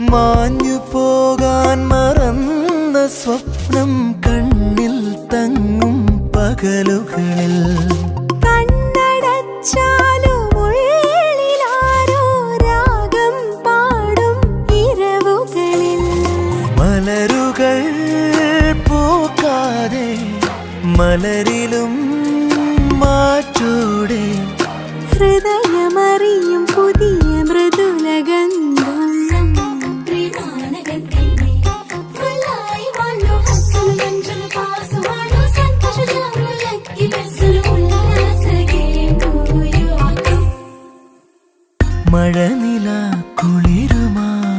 മാഞ്ഞു പോകാൻ മറന്ന സ്വപ്നം കണ്ണിൽ തങ്ങും പകലുകളിൽ. കണ്ണടച്ചാലും ഉള്ളിലാരോ രാഗം പാടും ഇരവുകളിൽ. മലരുകൾ പൂക്കാതെ മലരിലും മാറ്റോടെ. ഹൃദയമറിയും മഴനില കുളിരുമാ.